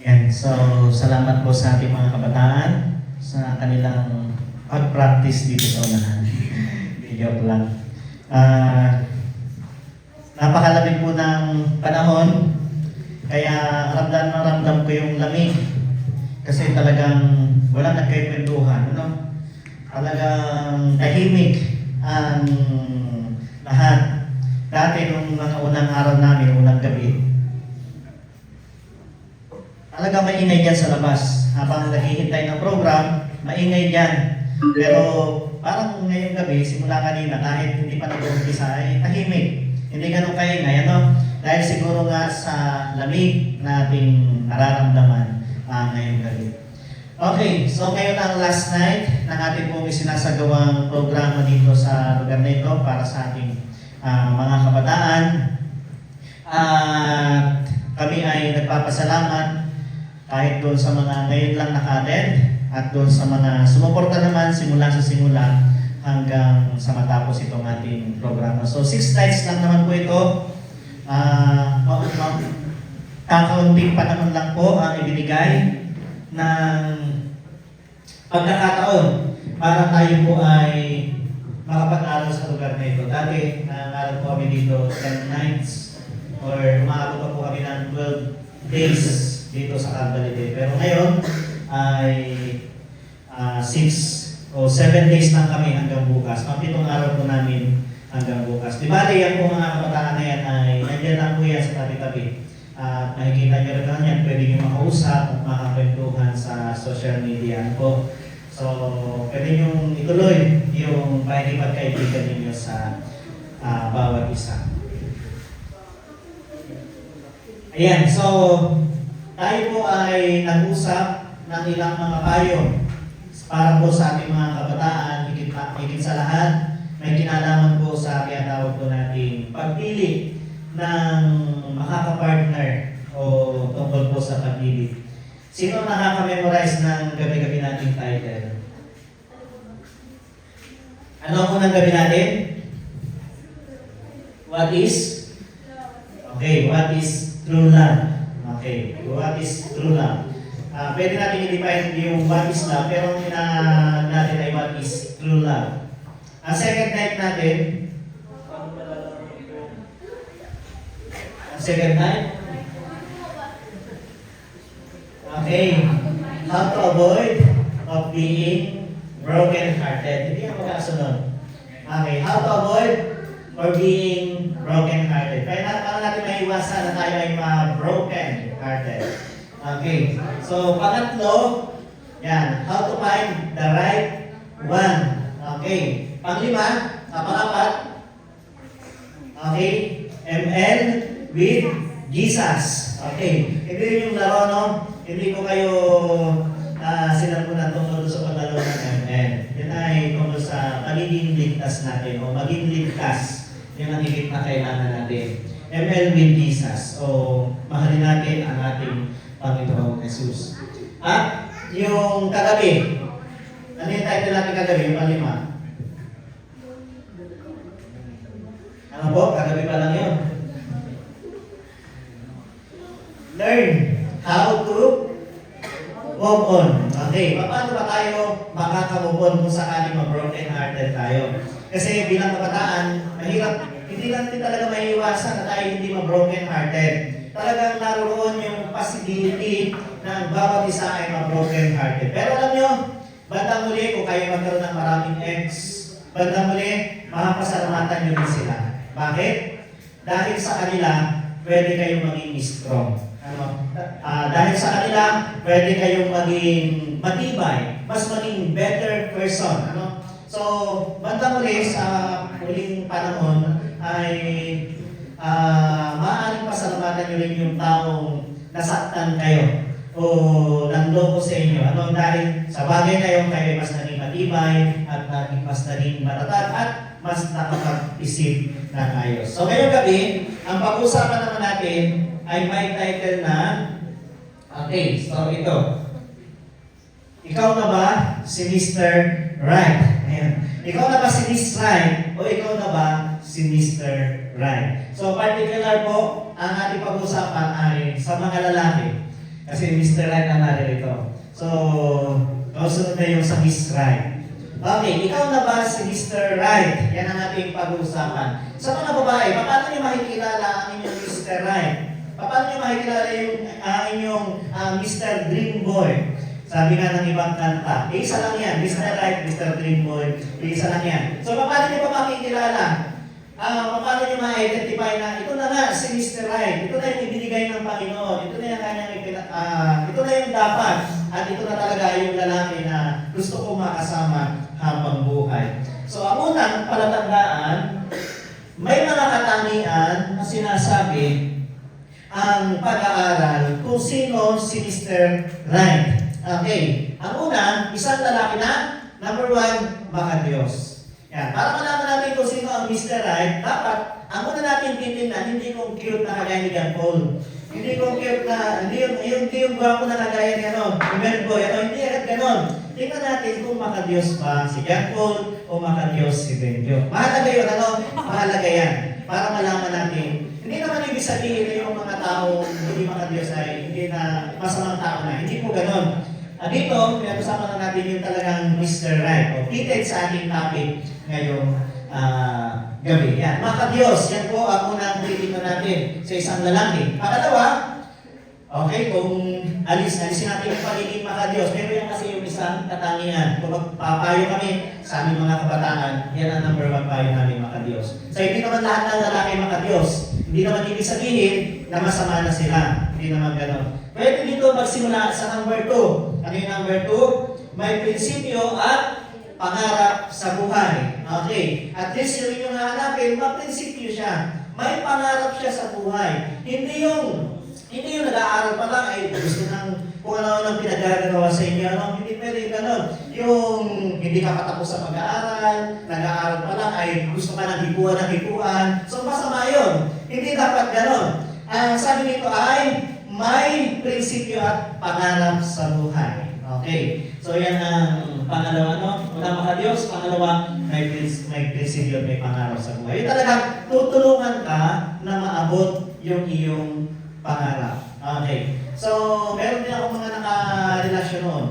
Yan. So, salamat po sa ating mga kabataan sa kanilang pag-practice dito sa unahan. Joke lang. Ah, napakalapit po ng panahon, kaya ramdam na ramdam ko yung lamig. Kasi talagang walang nagkikwentuhan, ano? Talagang tahimik ang lahat. Dati nung mga unang araw namin, unang gabi, talaga maingay dyan sa labas. Habang naghihintay ng program, maingay dyan. Pero parang ngayong gabi, simula kanina, kahit hindi pa nag-umpisa, ay tahimik. Hindi ganun kaingay, ano? Dahil siguro nga sa lamig nating nararamdaman ah, ngayong gabi. Okay, so ngayon ang last night ng ating pong isinasagawang programa dito sa lugar na ito para sa ating ah, mga kabataan. At kami ay nagpapasalamat kahit doon sa mga ngayon lang naka-attend at doon sa mga sumuporta naman simula sa simula hanggang sa matapos itong ating programa. So, six nights lang naman po ito. Ah, ma- ma- kakaunting panahon lang po ang ibinigay ng pagkakataon para tayo po ay makapag-aral sa lugar na ito. Dati, nangaral po kami dito 10 nights or umaabot pa po kami ng 12 days dito sa Calvary. Pero ngayon ay 6 o 7 days lang kami hanggang bukas. Pang-pitong araw po namin hanggang bukas. Di ba, yan po mga kabataan na yan ay nandiyan lang po yan sa tabi-tabi. At nakikita niyo rin yan, pwede niyo makausap at makakwentuhan sa social media po. So, pwede niyo ituloy yung pakikipagkaibigan ninyo sa ah, bawat isa. Ayan, so tayo po ay nag-usap ng ilang mga payo para po sa ating mga kabataan, higit, higit sa lahat, may kinalaman po sa tinatawag po nating pagpili ng makakapartner o tungkol po sa pag-ibig. Sino nakaka-memorize ng gabi-gabi nating title? Ano ang unang gabi natin? What is? Okay, what is true love? Okay, what is true love? Ah, pwede natin i-define yung what is love, pero ang ina natin ay what is true love. Ang second type natin, ang second type, okay, how to avoid of being broken-hearted. Hindi ako magkasunod. Okay, how to avoid or being broken-hearted. Kaya na, paano natin maiwasan na tayo ay ma-broken-hearted? Okay, so pangatlo, yan, how to find the right one. Okay, panglima, pangapat, okay, ML with Jesus. Okay, ito yun yung laro, no? Hindi ko kayo uh, sinapunan tungkol sa paglaro ng ML. Yan ay tungkol sa pagiging ligtas natin o maging ligtas. Yan ang higit na kailangan natin. ML with Jesus. O mahalin natin ang ating Panginoong Jesus. At yung kagabi, ano yung title natin kagabi? Yung palima. Ano po? Kagabi pa lang yun. Learn how to move on. Okay, paano ba tayo makaka-move on kung sakaling ma-broken hearted tayo? Kasi bilang kabataan, mahirap, hindi lang din talaga maiiwasan na tayo hindi ma-broken hearted. Talagang naroon yung possibility na ang bawat isa ay ma-broken hearted. Pero alam nyo, bandang muli kung kayo magkaroon ng maraming ex, bandang muli, mapasalamatan nyo din sila. Bakit? Dahil sa kanila, pwede kayong maging strong. Ano? Ah, dahil sa kanila, pwede kayong maging matibay, mas maging better person. Ano? So, banda muli sa huling panahon ay ah maaaring pasalamatan nyo rin yung taong nasaktan kayo o nanloko sa inyo. Ano dahil sa bagay na yun kayo ay mas naging matibay at naging mas naging matatag at mas nakapag-isip na ayos. So ngayong gabi, ang pag-usapan naman natin ay may title na Okay, so ito. Ikaw na ba si Mr. Right? Ayan. Ikaw na ba si Miss Right? O ikaw na ba si Mr. Right? So particular po, ang ating pag-usapan ay sa mga lalaki. Kasi Mr. Right ang naririto. So, kausunod na yung sa Miss Right. Okay, ikaw na ba si Mr. Right? Yan ang ating pag-uusapan. Sa mga babae, paano niyo makikilala ang inyong Mr. Right? Paano niyo makikilala yung ang inyong ah, Mr. Dream Boy? Sabi nga ng ibang kanta, eh, isa lang yan, Mr. Right, Mr. Dream Boy, eh, isa lang yan. So, paano niyo pa makikilala? Ah, paano niyo ma-identify na ito na nga si Mr. Right, ito na yung ibinigay ng Panginoon, ito na yung kanyang ah, ito na yung dapat, at ito na talaga yung lalaki na gusto ko makasama habang buhay. So, ang unang palatandaan, may mga katangian na sinasabi ang pag-aaral kung sino si Mr. Right. Okay. Ang una, isang lalaki na, number one, baka Diyos. Yan. Para malaman natin kung sino ang Mr. Right, dapat, ang una natin titingnan, hindi kung cute na kagaya ni John. Hindi kung cute na, hindi yung, yung, hindi yung gwapo na kagaya ni ano, ni Ben Boy, ano, hindi agad ganon. Tingnan natin kung makadiyos ba si John o makadiyos si Benjo. Mahalaga yun, ano? Mahalaga yan. Para malaman natin. Hindi naman ibig sabihin na yung mga tao hindi makadiyos ay hindi na masamang tao na. Hindi po ganon. Ah, dito, pinag-usapan na natin yung talagang Mr. Right o fitted sa ating topic ngayong ah, gabi. Yan. Makadiyos, yan po ang unang titignan natin sa isang lalaki. Pangalawa, Okay, kung alis, alisin natin yung pagiging makadiyos, pero yan kasi yung isang katangian. Kung magpapayo kami sa aming mga kabataan, yan ang number one payo namin makadiyos. So hindi naman lahat ng lalaki makadiyos. Hindi naman ibig sabihin na masama na sila. Hindi naman gano'n. Pwede dito magsimula sa number two. Ano yung number two? May prinsipyo at pangarap sa buhay. Okay. At least yun yung hahanapin, maprinsipyo siya. May pangarap siya sa buhay. Hindi yung hindi yung nag-aaral pa lang ay gusto ng kung ano ang pinagagawa sa inyo. Ano? Hindi pwede ganun. Yung hindi ka patapos sa pag-aaral, nag-aaral pa lang ay gusto ka ng hipuan ng hipuan. So masama yun. Hindi dapat ganun. Ang sabi nito ay may prinsipyo at pangarap sa buhay. Okay. So yan ang pangalawa, no? Una maka Diyos, pangalawa, may, prins, may prinsipyo at may pangarap sa buhay. Yung talagang tutulungan ka na maabot yung iyong pangarap. Okay. So, meron din ako mga nakarelasyon noon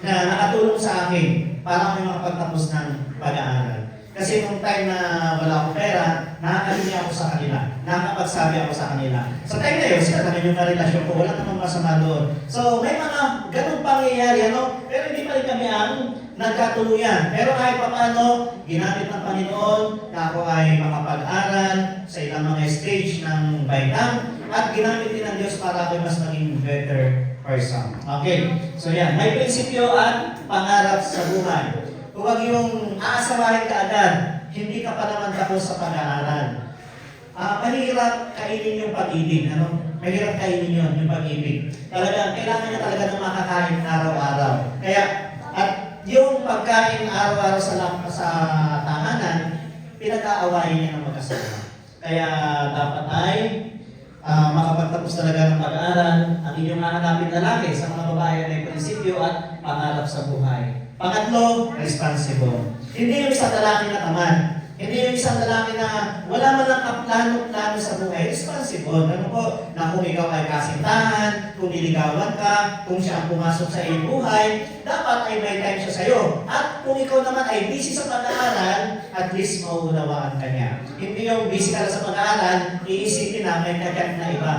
na nakatulong sa akin para kami makapagtapos ng pag-aaral. Kasi nung time na wala akong pera, nakakalinya ako sa kanila. Nakakapagsabi ako sa kanila. Sa time na yun, sila naman yung karelasyon ko. Wala namang masama doon. So, may mga ganun pangyayari, ano? Pero hindi pa rin kami ang nagkatuluyan. Pero kahit pa paano, ginamit ng Panginoon na ako ay makapag-aral sa ilang mga stage ng baitang at ginamit din ng Diyos para ako mas maging better person. Okay, so yan. May prinsipyo at pangarap sa buhay. Huwag yung aasawahin ka agad, hindi ka pa naman tapos sa pag-aaral. Ah, mahirap kainin yung pag-ibig. Ano? Mahirap kainin yun, yung pag-ibig. Talaga, kailangan niya talaga ng makakain araw-araw. Kaya, at yung pagkain araw-araw sa, sa tahanan, pinag-aawayin niya ng mag-asawa. Kaya, dapat ay ah, makapagtapos talaga ng pag-aaral, ang inyong hahanapin lalaki sa mga babae ay prinsipyo at pangarap sa buhay. Pangatlo, responsible. Hindi yung isang lalaki na tamad. Hindi yung isang lalaki na wala man lang kaplano-plano sa buhay. Responsible. Ano po? Na kung ikaw ay kasintahan, kung niligawan ka, kung siya ang pumasok sa iyong buhay, dapat ay may time siya sa'yo. At kung ikaw naman ay busy sa pag-aaral, at least mauunawaan ka niya. Hindi yung busy ka sa pag-aaral, iisipin na may kagad na iba.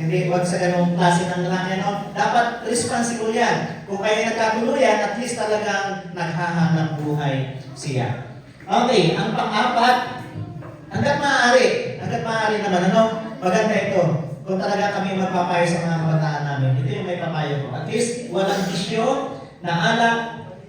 Hindi, wag sa ganong klase ng lalaki, no? Dapat responsible yan. Kung kayo nagkatuluyan, at least talagang naghahanap buhay siya. Okay, ang pang-apat, hanggat maaari, hanggat maaari naman, ano? Maganda ito. Kung talaga kami magpapayo sa mga kabataan namin, ito yung may papayo ko. At least, walang bisyo na alak,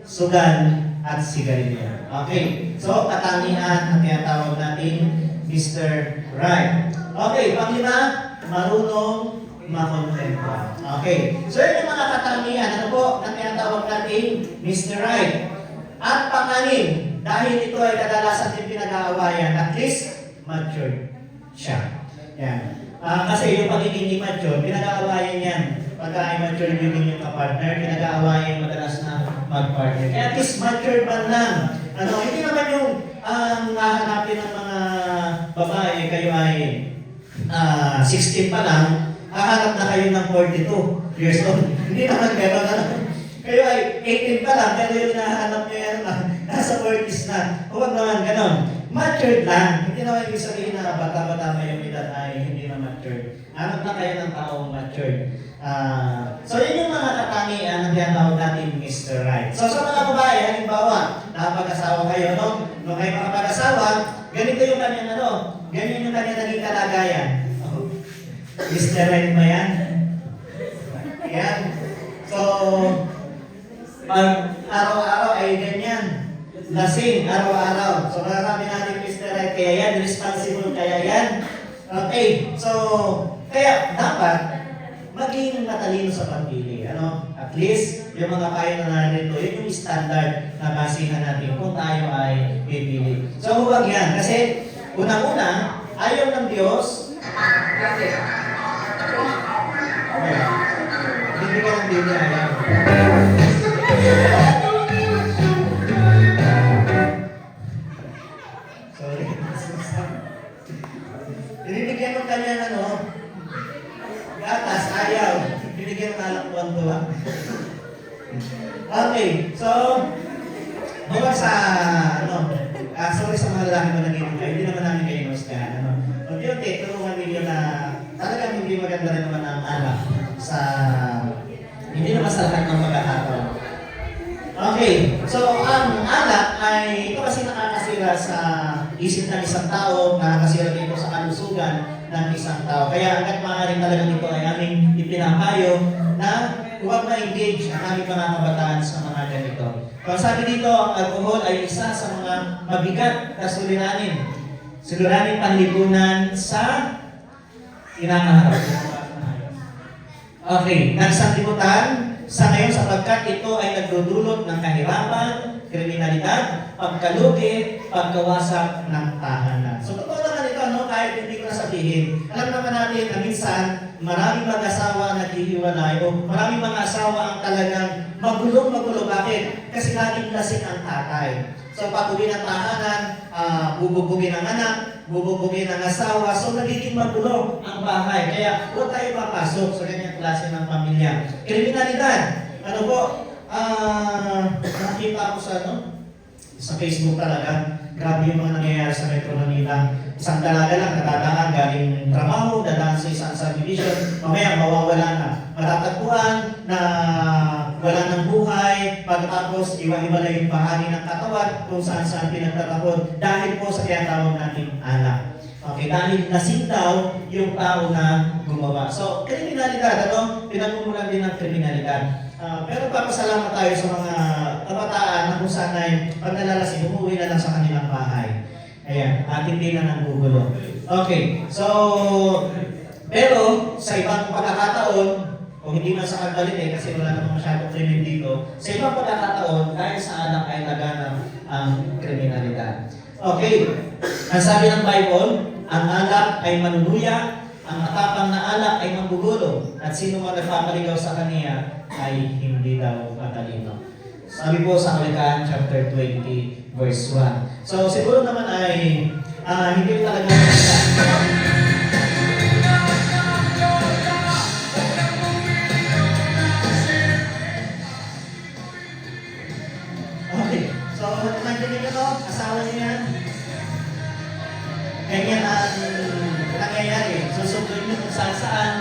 sugan, at sigarilyo. Okay, so katangian ang tinatawag natin Mr. Right. Okay, panglima, marunong makontento. Okay. So yun yung mga katangian. Ano po ang tinatawag natin Mr. Right. At panganin, dahil ito ay kadalasan din pinag-aawayan, at least matured siya. Yan. Ah, kasi yung pagiging immature, pinag-aawayan yan. Pagka immature yung inyong kapartner, pinag-aawayan madalas na mag-partner. Kaya at least mature man lang. Ano, hindi naman yung ang hahanapin ng mga babae, kayo ay ah 16 pa lang, hahanap na kayo ng 42 years old. Hindi naman gano'n. Ano? Kayo ay 18 pa lang, pero yung nahanap nyo yan, ah, nasa 40s na. Huwag naman gano'n. Matured lang. Hindi naman ibig sabihin na bata-bata pa yung edad ay hindi na matured. Hanap na kayo ng taong matured. Ah, so yun yung mga katangian na tinatawag natin Mr. Right. So sa mga babae, halimbawa, nakapag-asawa kayo, no? Nung kayo makapag-asawa, ganito yung kanyang ano, ganyan yung kanyang naging kalagayan. Oh, Mr. Right ba yan? Yan. So, pag araw-araw ay ganyan. Lasing, araw-araw. So, masasabi natin, Mr. Right, kaya yan, responsible kaya yan. Okay, so, kaya dapat maging matalino sa pagpili. Ano? At least, yung mga kayo na narito, yun yung standard na basihan natin kung tayo ay pipili. So, huwag yan. Kasi, unang-una, ayaw ng Diyos. Okay. Hindi ka ng ayaw. Binibigyan mo kanya ng ano, ayaw. Binigyan ng anak ko tuwa. Okay, so, bawag sa, ano, ah, sorry sa mga lalaki mo naging kayo hindi maganda rin naman ang alak sa, hindi naman sa lahat ng pagkakataon. Okay, so ang alak ay ito kasi nakakasira sa isip ng isang tao, nakakasira dito sa kalusugan ng isang tao. Kaya hanggat maaari talaga dito ay aming ipinapayo na huwag ma-engage ang aming mga kabataan sa mga ganito. Kung sabi dito, ang alcohol ay isa sa mga mabigat na suliranin. Suliranin panlipunan sa kinakaharap. Okay, nagsanlibutan sa ngayon sapagkat ito ay nagdudulot ng kahirapan, kriminalidad, pagkalugi, pagkawasak ng tahanan. So totoo naman ito, no? kahit hindi ko na sabihin. Alam naman natin na minsan, maraming mag-asawa naghihiwalay o maraming mga asawa ang talagang magulong-magulo. Bakit? Kasi laging lasing ang tatay. So pag uwi ng tahanan, uh, bububugin ang anak, bububugin ang asawa, so nagiging magulo ang bahay. Kaya huwag tayo papasok sa ganyang klase ng pamilya. Kriminalidad. Ano po, ah, nakita ko sa ano, sa Facebook talaga, grabe yung mga nangyayari sa Metro Manila. Isang dalaga lang, nadadaan galing trabaho, dadaan sa isang subdivision, mamaya mawawala na. Matatagpuan na wala ng buhay, pagkatapos iwa-iba na yung bahagi ng katawan kung saan saan pinagtatapon dahil po sa tinatawag nating alak. Okay, dahil lasing daw yung tao na gumawa. So, kriminalidad, ano? Pinagmumulan din ng kriminalidad. Ah, pero papasalamat tayo sa mga kabataan na kung saan ay pag nalalasing, umuwi na lang sa kanilang bahay. Ayan, at hindi na nanggugulo. Okay, so, pero sa ibang pagkakataon, kung hindi man sa kagalit eh, kasi wala namang masyadong krimen dito, sa ibang pagkakataon, dahil sa anak ay naganap ang kriminalidad. Okay, ang sabi ng Bible, ang alak ay manunuya, ang matapang na alak ay manggugulo, at sino man nagpapaligaw sa kaniya ay hindi daw matalino. Sabi po sa Kalikahan chapter 20 verse 1. So siguro naman ay ah, hindi talaga saan saan.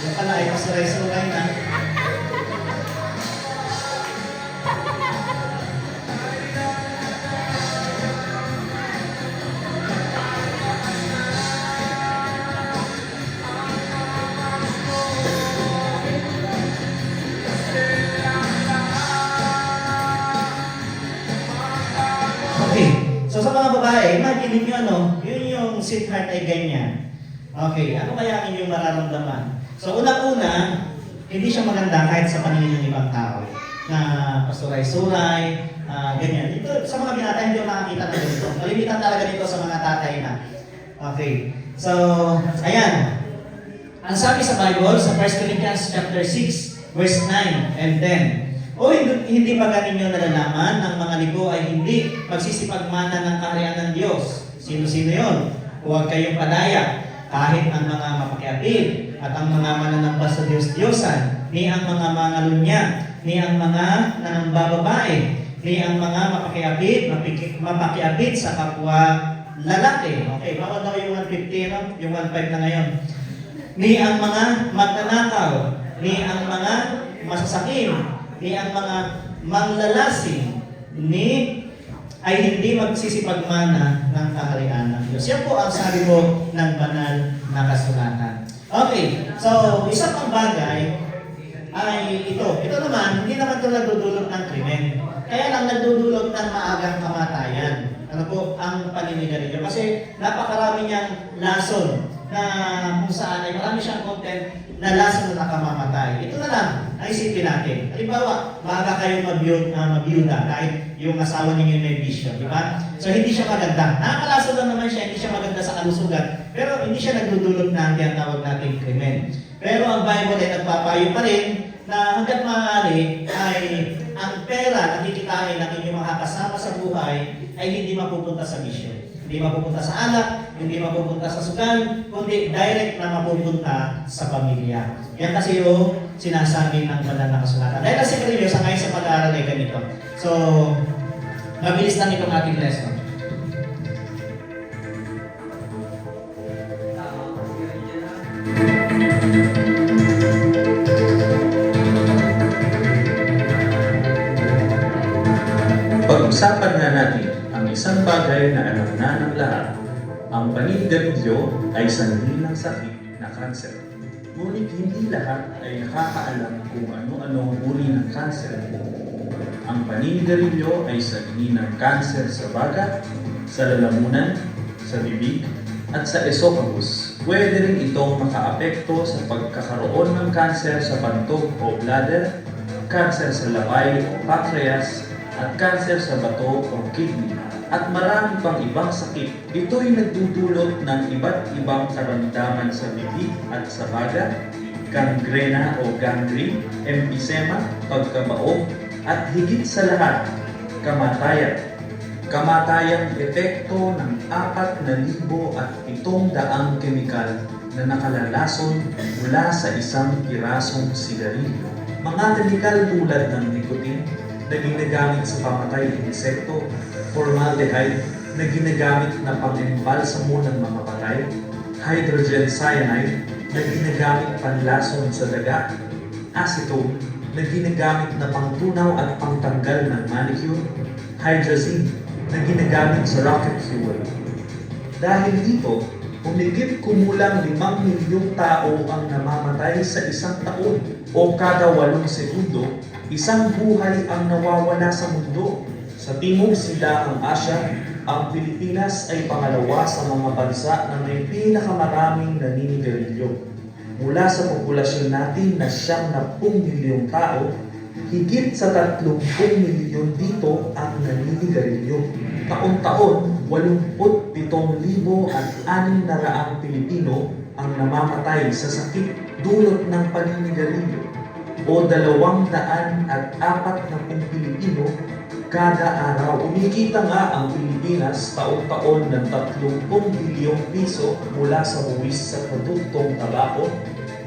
Yung pala ay masuray-suray na. Okay. So sa mga babae, imagine niyo ano, yun yung sweetheart ay ganyan. Okay, ano kaya ang inyong mararamdaman? So una-una, hindi siya maganda kahit sa paningin ng ibang tao. Na pasuray-suray, ah, ganyan. Ito, sa mga binata, hindi ko nakakita na ganito. Kalimitan talaga dito sa mga tatay na. Okay. So, ayan. Ang sabi sa Bible, sa 1 Corinthians chapter 6, verse 9 and 10. O hindi, ba ninyo nalalaman ng mga libo ay hindi magsisipagmana ng kaharian ng Diyos? Sino-sino yon? Huwag kayong padaya kahit ang mga mapakiapid, at ang mga mananamba sa Diyos-Diyosan, ni ang mga mangalunya, ni ang mga nanambababae, ni ang mga mapakiapit, mapiki- mapakiapit sa kapwa lalaki. Okay, bawal daw yung 150, no? yung 15 na ngayon. Ni ang mga magnanakaw, ni ang mga masasakim, ni ang mga manglalasing, ni ay hindi magsisipagmana ng kaharian ng Diyos. Yan po ang sabi po ng banal na kasulatan. Okay, so isa pang bagay ay ito. Ito naman, hindi naman ito nagdudulot ng krimen. Kaya lang nagdudulot ng maagang kamatayan. Ano po ang paninigarilyo? Kasi napakarami niyang lason na kung saan ay marami siyang content na lason na nakamamatay. Ito na lang ang isipin natin. Halimbawa, maaga kayong mabiyod, uh, mabiyuda kahit yung asawa ninyo may bisyo, di ba? So hindi siya maganda. Nakakalason lang naman siya, hindi siya maganda sa kalusugan. Pero hindi siya nagdudulot ng tinatawag nating krimen. Pero ang Bible ay nagpapayo pa rin na hanggat maaari ay ang pera na kikitain ng inyong mga kasama sa buhay ay hindi mapupunta sa bisyo. Hindi mapupunta sa alak, hindi mapupunta sa sugal, kundi direct na mapupunta sa pamilya. Yan kasi yung sinasabi ng banal na kasulatan. Dahil kasi kayo sa sa pag-aaral ay ganito. So, mabilis lang itong ating lesson. Na alam na ng lahat. Ang paninigarilyo ay sanhi ng sakit na kanser. Ngunit hindi lahat ay nakakaalam kung ano-ano ang uri ng kanser. Ang paninigarilyo ay sanhi ng kanser sa baga, sa lalamunan, sa bibig, at sa esophagus. Pwede rin itong makaapekto sa pagkakaroon ng kanser sa bantog o bladder, kanser sa lapay o pancreas, at kanser sa bato o kidney, at marami pang ibang sakit. Ito'y nagdudulot ng iba't ibang karamdaman sa bibig at sa baga, gangrena o gangrene, emphysema, pagkabaog, at higit sa lahat, kamatayan. Kamatayang epekto ng apat na libo at pitong daang kemikal na nakalalason mula sa isang pirasong sigarilyo. Mga kemikal tulad ng nicotine, na ginagamit sa pamatay ng insekto, formaldehyde na ginagamit na pang-embalsamo ng mga patay, hydrogen cyanide na ginagamit panlason sa daga, acetone na ginagamit na pangtunaw at pangtanggal ng manicure, hydrazine na ginagamit sa rocket fuel. Dahil dito, humigit kumulang 5 milyong tao ang namamatay sa isang taon o kada walong segundo, isang buhay ang nawawala sa mundo. Sa timog sila ang Asya, ang Pilipinas ay pangalawa sa mga bansa na may pinakamaraming naninigarilyo. Mula sa populasyon natin na siyang na milyong tao, higit sa 30 milyon dito ang naninigarilyo. Taon-taon, 87,000 at 600 Pilipino ang namamatay sa sakit dulot ng paninigarilyo o dalawang daan at apat na Pilipino kada araw. Umikita nga ang Pilipinas taon-taon ng 30 bilyong piso mula sa buwis sa produktong tabako.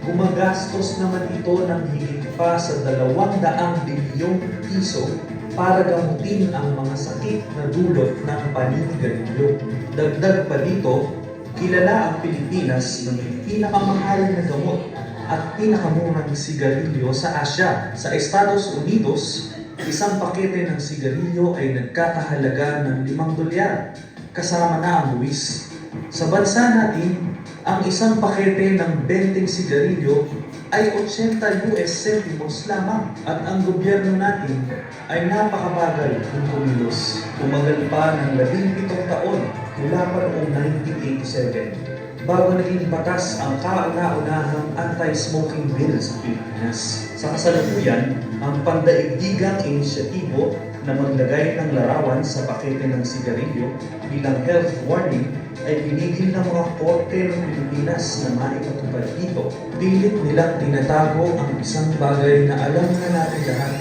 Gumagastos naman ito ng higit pa sa 200 bilyong piso para gamutin ang mga sakit na dulot ng paninigarilyo. Dagdag pa dito, kilala ang Pilipinas na may pinakamahal na gamot at pinakamurang sigarilyo sa Asya. Sa Estados Unidos, isang pakete ng sigarilyo ay nagkakahalaga ng 5 dolyar, kasama na ang buwis. Sa bansa natin, ang isang pakete ng 20 sigarilyo ay 80 US centimos lamang at ang gobyerno natin ay napakabagal kung kumilos. Tumagal pa ng 17 taon mula pa noong 1987 bago naging batas ang kauna-unahang anti-smoking bill sa Pilipinas. Sa kasalukuyan, ang pandaigdigang inisyatibo na maglagay ng larawan sa pakete ng sigarilyo bilang health warning ay pinigil ng mga korte ng Pilipinas na maipatupad dito. Pilit nilang tinatago ang isang bagay na alam na natin lahat.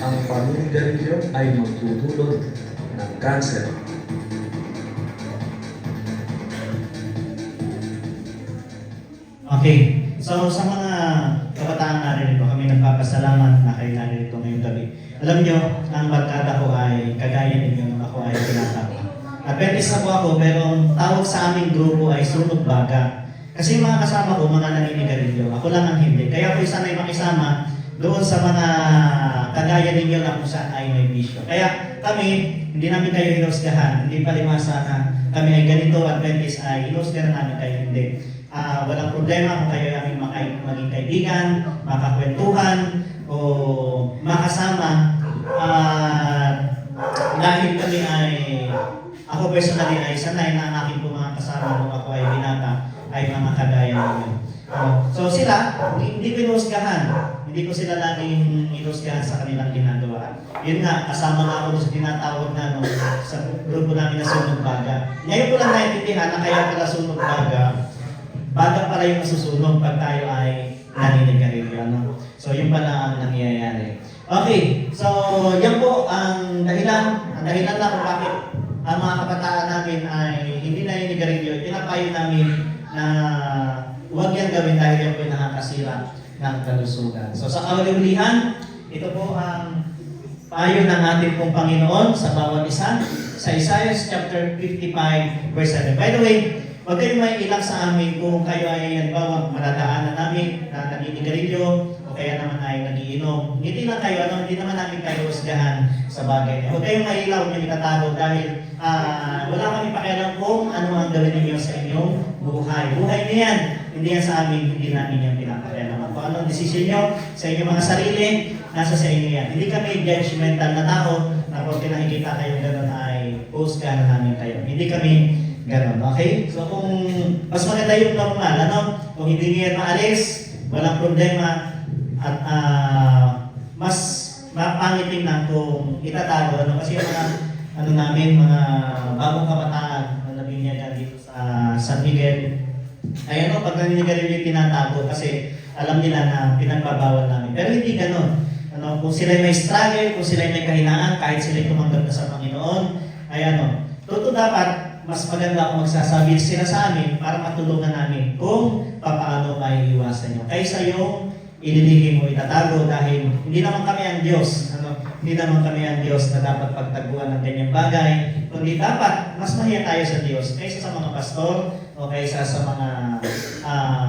Ang paninigarilyo ay magdudulot ng kanser. Okay. So sa mga kabataan natin ito, kami nagpapasalamat na kayo natin ito ngayong gabi. Alam nyo, ang barkada ko ay kagaya ninyo nung ako ay pinatapa. Adventist na po ako, pero ang tawag sa aming grupo ay sunog baga. Kasi mga kasama ko, mga naninigarilyo. Ako lang ang hindi. Kaya po sanay makisama doon sa mga kagaya ninyo na kung saan ay may bisyo. Kaya kami, hindi namin kayo hinusgahan, hindi palimasa na kami ay ganito, Adventist ay hinusgahan namin kayo, hindi. Ah, walang problema kung kayo namin makay, maging kaibigan, makakwentuhan, o makasama. At dahil kami ay, ako personally ay sanay na ang aking po mga kasama nung ako ay binata, ay mga kagaya ninyo. Oh, so sila, hindi, inusgahan. Hindi ko sila laging inusgahan sa kanilang ginagawa. Yun nga, kasama nga ako sa tinatawag na no, sa grupo namin na sunog baga. Ngayon ko lang naintindihan na kaya pala sunog baga, baga pala yung nasusunog pag tayo ay naninigarilyo. No? So yun pala ang nangyayari. Okay, so yan po ang dahilan, ang dahilan na kung bakit ang mga kabataan namin ay hindi naninigarilyo. Pinapayo namin na huwag yan gawin dahil yan po yung nakakasira ng kalusugan. So sa kauliulihan, ito po ang payo ng ating pong Panginoon sa bawat isa sa Isaiah chapter 55 verse 7. By the way, huwag kayong may ilang sa amin kung kayo ay halimbawa madadaanan namin na naninigarilyo o kaya naman ay nagiinom. Hindi lang kayo, ano, hindi naman namin kayo usgahan sa bagay. Huwag kayong mailaw niyo itatago dahil ah, wala kami pakialam kung ano ang gawin ninyo sa inyong buhay. Buhay niyo yan. Hindi yan sa amin, hindi namin yan pinapakialaman. Kung anong desisyon nyo sa inyong mga sarili, nasa sa inyo yan. Hindi kami judgmental na tao na kung nakikita kayo gano'n ay husgahan namin kayo. Hindi kami gano'n, okay? So kung mas maganda yung normal, ano? Kung hindi niyo yan maalis, walang problema at ah, mas mapangiting na kung itatago, ano? Kasi yung mga ano namin, mga bagong kabataan na nabinyagan dito sa San Miguel, ay ano, pag naninigarilyo yung tinatago kasi alam nila na pinagbabawal namin. Pero hindi ganun. Ano, kung sila may struggle, kung sila may kahinaan, kahit sila tumanggap na sa Panginoon, ay ano, totoo dapat mas maganda kung magsasabi sila sa amin para matulungan namin kung paano may iwasan nyo. Kaysa yung ililihim mo itatago dahil hindi naman kami ang Diyos. Ano, hindi naman kami ang Diyos na dapat pagtaguan ng ganyang bagay. Kundi dapat mas mahiya tayo sa Diyos kaysa sa mga pastor o kaysa sa mga kung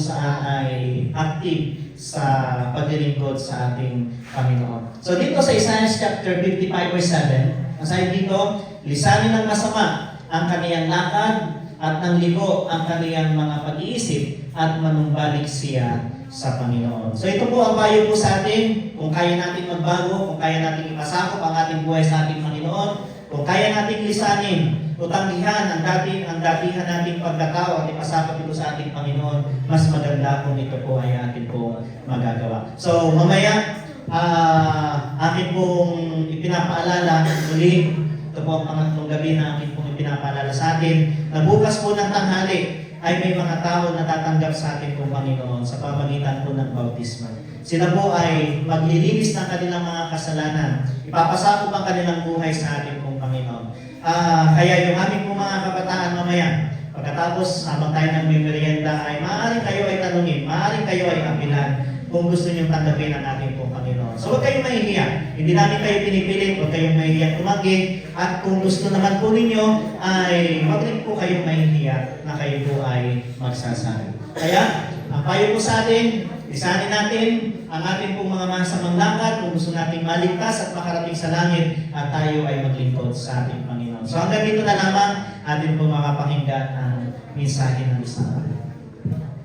saan ay active sa paglilingkod sa ating Panginoon. So dito sa Isaiah chapter 55 verse 7, nasabi dito, lisanin ng masama ang kaniyang lakad at ng ligo ang kaniyang mga pag-iisip at manumbalik siya sa Panginoon. So ito po ang payo po sa atin, kung kaya natin magbago, kung kaya natin ipasakop ang ating buhay sa ating Panginoon, kung kaya nating lisanin, utanggihan ang dati ang datihan nating pagkatao at ipasakop ito sa ating Panginoon, mas maganda kung ito po ay atin pong magagawa. So mamaya, ah akin pong ipinapaalala muli, ito po ang pangatlong gabi na akin pong ipinapaalala sa atin, na bukas po ng tanghali, ay may mga tao na tatanggap sa atin pong Panginoon sa pamagitan po ng bautismo. Sila po ay maglilinis ng kanilang mga kasalanan. Ipapasakop ang kanilang buhay sa atin pong Panginoon. Ah, kaya yung aming pong mga kabataan mamaya, pagkatapos habang tayo nagmimerienda ay maaaring kayo ay tanungin, maaaring kayo ay apilan kung gusto niyong tanggapin ang ating pong Panginoon. So huwag kayong mahihiya. Hindi namin kayo pinipilit, huwag kayong mahihiya tumanggi. At kung gusto naman po ninyo, ay huwag rin po kayong mahihiya na kayo po ay magsasabi. Kaya, ang payo po sa atin, isanin natin ang ating pong mga masamang lakad kung gusto nating maligtas at makarating sa langit at tayo ay maglingkod sa ating Panginoon. So hanggang dito na lamang. Atin pong makapakinggan ang mensahe ng isang